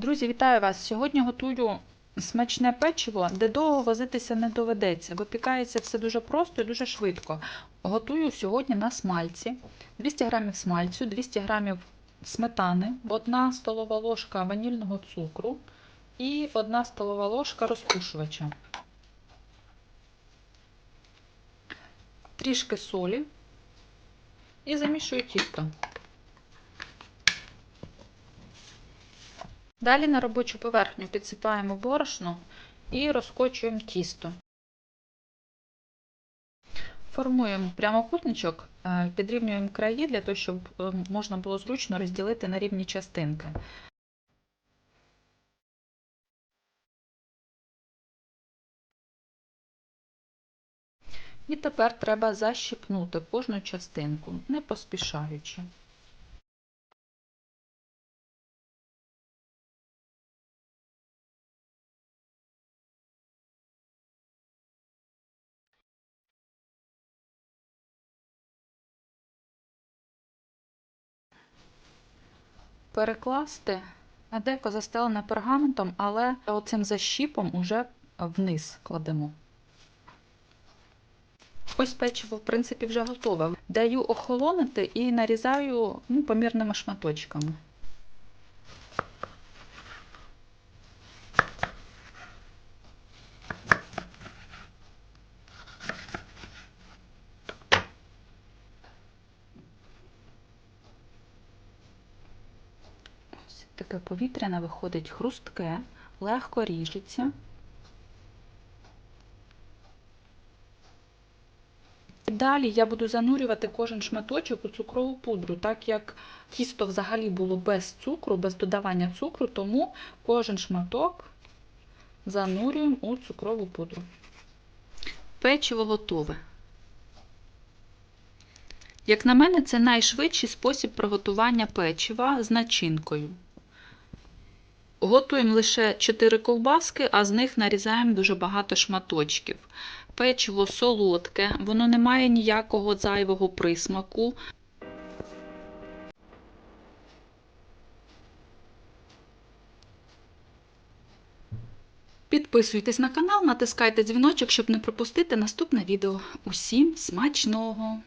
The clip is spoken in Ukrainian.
Друзі, вітаю вас! Сьогодні готую смачне печиво, де довго возитися не доведеться. Випікається все дуже просто і дуже швидко. Готую сьогодні на смальці. 200 г смальцю, 200 г сметани, 1 столова ложка ванільного цукру і 1 столова ложка розпушувача. Трішки солі і замішую тісто. Далі на робочу поверхню підсипаємо борошно і розкочуємо тісто. Формуємо прямокутничок, е, підрівнюємо краї для того, щоб е, можна було зручно розділити на рівні частинки. І тепер треба защипнути кожну частинку, не поспішаючи. Перекласти, а деко застелене пергаментом, але оцим защіпом уже вниз кладемо. Ось печиво, в принципі, вже готове. Даю охолонити і нарізаю ну, помірними шматочками. Таке повітряне виходить хрустке, легко ріжеться. Далі я буду занурювати кожен шматочок у цукрову пудру, так як тісто взагалі було без цукру, без додавання цукру, тому кожен шматок занурюємо у цукрову пудру. Печиво готове. Як на мене, це найшвидший спосіб приготування печива з начинкою. Готуємо лише 4 ковбаски, а з них нарізаємо дуже багато шматочків. Печиво солодке, воно не має ніякого зайвого присмаку. Підписуйтесь на канал, натискайте дзвіночок, щоб не пропустити наступне відео. Усім смачного!